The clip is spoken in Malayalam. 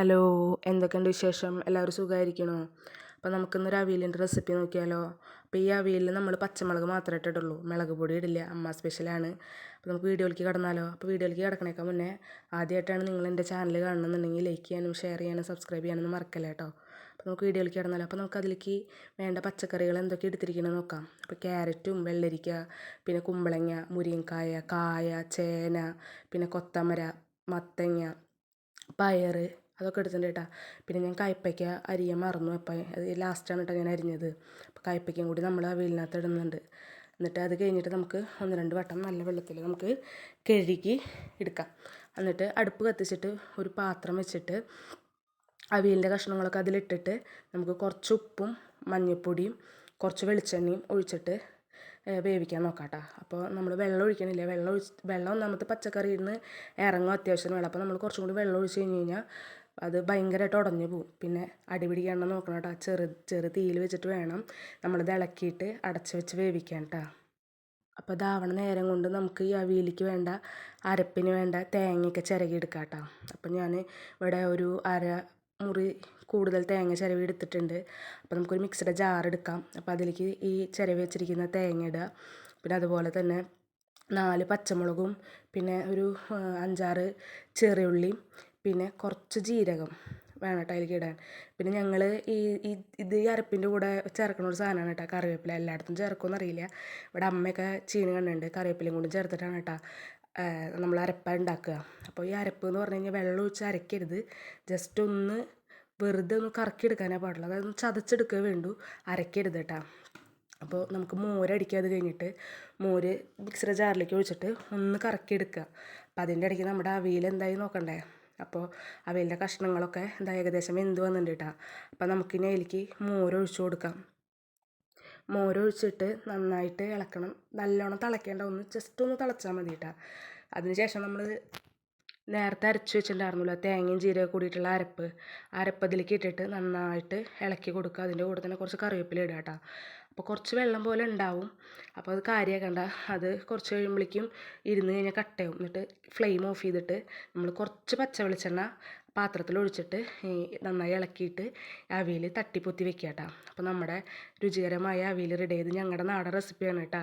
ഹലോ എന്തൊക്കെയുണ്ട് വിശേഷം? എല്ലാവരും സുഖമായിരിക്കണോ അപ്പോൾ നമുക്കിന്നൊരു അവിയലിന്റെ റെസിപ്പി നോക്കിയാലോ? അപ്പോൾ ഈ അവിയലിൽ നമ്മൾ പച്ചമുളക് മാത്രമേ ഇട്ടിട്ടുള്ളൂ. മുളക് പൊടി ഇടില്ല. അമ്മ സ്പെഷ്യലാണ്. അപ്പോൾ നമുക്ക് വീഡിയോയിലേക്ക് കടന്നാലോ? അപ്പോൾ വീഡിയോയിലേക്ക് കിടക്കണേക്കാൾ മുന്നേ ആദ്യമായിട്ടാണ് നിങ്ങൾ എന്റെ ചാനൽ കാണണമെന്നുണ്ടെങ്കിൽ ലൈക്ക് ചെയ്യാനും ഷെയർ ചെയ്യാനും സബ്സ്ക്രൈബ് ചെയ്യാനൊന്നും മറക്കല്ല കേട്ടോ? അപ്പോൾ നമുക്ക് വീഡിയോയിലേക്ക് കിടന്നാലോ? അപ്പോൾ നമുക്ക് അതിലേക്ക് വേണ്ട പച്ചക്കറികൾ എന്തൊക്കെ എടുത്തിരിക്കണമെന്ന് നോക്കാം. അപ്പോൾ ക്യാരറ്റും വെള്ളരിക്ക പിന്നെ കുമ്പളങ്ങ മുരിങ്ങക്കായ കായ ചേന പിന്നെ കൊത്തമര മത്തങ്ങ പയർ അതൊക്കെ എടുത്തിട്ടുണ്ട് കേട്ടോ. പിന്നെ ഞാൻ കയ്പ്പയ്ക്ക അരിയാൻ മറന്നു അപ്പം അത് ലാസ്റ്റാണ് കേട്ടോ ഞാൻ അരിഞ്ഞത്. അപ്പോൾ കയ്പ്പയ്ക്കയും കൂടി നമ്മൾ ആ വെയിലിനകത്ത് ഇടുന്നുണ്ട്. എന്നിട്ട് അത് കഴിഞ്ഞിട്ട് നമുക്ക് ഒന്ന് രണ്ട് വട്ടം നല്ല വെള്ളത്തിൽ നമുക്ക് കഴുകി എടുക്കാം. എന്നിട്ട് അടുപ്പ് കത്തിച്ചിട്ട് ഒരു പാത്രം വെച്ചിട്ട് അവിയലിന്റെ കഷ്ണങ്ങളൊക്കെ അതിലിട്ടിട്ട് നമുക്ക് കുറച്ച് ഉപ്പും മഞ്ഞൾപ്പൊടിയും കുറച്ച് വെളിച്ചെണ്ണയും ഒഴിച്ചിട്ട് വേവിക്കാൻ നോക്കാം കേട്ടോ. അപ്പോൾ നമ്മൾ വെള്ളം ഒഴിക്കണില്ല? വെള്ളം ഒഴിച്ച് വെള്ളം ഒന്നാമത്തെ പച്ചക്കറിയിൽ നിന്ന് ഇറങ്ങും അത്യാവശ്യം. വേണം അപ്പോൾ നമ്മൾ കുറച്ചും കൂടി വെള്ളം ഒഴിച്ച് കഴിഞ്ഞ് കഴിഞ്ഞാൽ അത് ഭയങ്കരമായിട്ട് ഉടഞ്ഞു പോകും. പിന്നെ അടി പിടിക്കാണ്ട് നോക്കണം കേട്ടോ. ചെറു ചെറു തീയിൽ വെച്ചിട്ട് വേണം നമ്മളിത് ഇളക്കിയിട്ട് അടച്ച് വെച്ച് വേവിക്കാൻ കേട്ടോ അപ്പോൾ ഇതാവണ നേരം കൊണ്ട് നമുക്ക് ഈ അവിയലിക്ക് വേണ്ട അരപ്പിന് വേണ്ട തേങ്ങയൊക്കെ ചിരകി എടുക്കാം കേട്ടോ അപ്പം ഞാൻ ഇവിടെ ഒരു അര മുറി കൂടുതൽ തേങ്ങ ചിരവി എടുത്തിട്ടുണ്ട്. അപ്പോൾ നമുക്കൊരു മിക്സിയുടെ ജാർ എടുക്കാം. അപ്പോൾ അതിലേക്ക് ഈ ചിരവി വെച്ചിരിക്കുന്ന തേങ്ങ ഇടുക. പിന്നെ അതുപോലെ തന്നെ നാല് പച്ചമുളകും പിന്നെ ഒരു അഞ്ചാറ് ചെറിയുള്ളിയും പിന്നെ കുറച്ച് ജീരകം വേണം കേട്ടോ അതിലേക്ക് ഇടാൻ. പിന്നെ ഞങ്ങൾ ഈ ഇത് ഈ അരപ്പിന്റെ കൂടെ ചേർക്കുന്ന ഒരു സാധനമാണ് കേട്ടോ കറിവേപ്പില. എല്ലായിടത്തും ചേർക്കുമെന്ന് അറിയില്ല. ഇവിടെ അമ്മയൊക്കെ ചീനി കണ്ടുണ്ട് കറിവേപ്പിലയും കൂടി ചേർത്തിട്ടാണ് കേട്ടോ നമ്മൾ അരപ്പ ഉണ്ടാക്കുക. അപ്പോൾ ഈ അരപ്പ് എന്ന് പറഞ്ഞു കഴിഞ്ഞാൽ വെള്ളം ഒഴിച്ച് അരക്കരുത്. ജസ്റ്റ് ഒന്ന് വെറുതെ ഒന്ന് കറക്കിയെടുക്കാനേ പാടുള്ളൂ. അതായത് ചതച്ചെടുക്കുക വേണ്ടു അരക്കരുത് കേട്ടോ. അപ്പോൾ നമുക്ക് മോരടിക്കുക അത് കഴിഞ്ഞിട്ട് മോര് മിക്സറ ജാറിലേക്ക് ഒഴിച്ചിട്ട് ഒന്ന് കറക്കിയെടുക്കുക. അപ്പോൾ അതിന്റെ ഇടയ്ക്ക് നമ്മുടെ അവിയിൽ എന്തായി നോക്കണ്ടേ? അപ്പോൾ അവയിലെ കഷ്ണങ്ങളൊക്കെ എന്താ ഏകദേശം വെന്ത് വന്നിട്ടുണ്ട് കേട്ടോ. അപ്പോൾ നമുക്കിനി അതിലേക്ക് മോരൊഴിച്ച് കൊടുക്കാം. മോരൊഴിച്ചിട്ട് നന്നായിട്ട് ഇളക്കണം. നല്ലോണം തിളയ്ക്കേണ്ട ഒന്ന് ജസ്റ്റ് ഒന്ന് തിളച്ചാൽ മതി കേട്ടോ. അതിനുശേഷം നമ്മൾ നേരത്തെ അരച്ച് വെച്ചിട്ടുണ്ടായിരുന്നല്ലോ തേങ്ങയും ജീരകം കൂടിയിട്ടുള്ള അരപ്പ്. അരപ്പ് അതിലേക്ക് ഇട്ടിട്ട് നന്നായിട്ട് ഇളക്കി കൊടുക്കുക. അതിന്റെ കൂടെ തന്നെ കുറച്ച് കറിവേപ്പില ഇടുക കേട്ടോ. അപ്പോൾ കുറച്ച് വെള്ളം പോലെ ഉണ്ടാവും. അപ്പോൾ അത് കാര്യമാക്കണ്ട അത് കുറച്ച് കഴിയുമ്പോഴേക്കും ഇരുന്ന് കഴിഞ്ഞാൽ കട്ടയാവും എന്നിട്ട് ഫ്ലെയിം ഓഫ് ചെയ്തിട്ട് നമ്മൾ കുറച്ച് പച്ച വെളിച്ചെണ്ണ പാത്രത്തിൽ ഒഴിച്ചിട്ട് നന്നായി ഇളക്കിയിട്ട് അവിയൽ തട്ടിപ്പൊത്തി വെക്കുക കേട്ടോ. അപ്പോൾ നമ്മുടെ രുചികരമായ അവിയൽ റെഡി ചെയ്ത് ഞങ്ങളുടെ നാടൻ റെസിപ്പിയാണ് കേട്ടോ.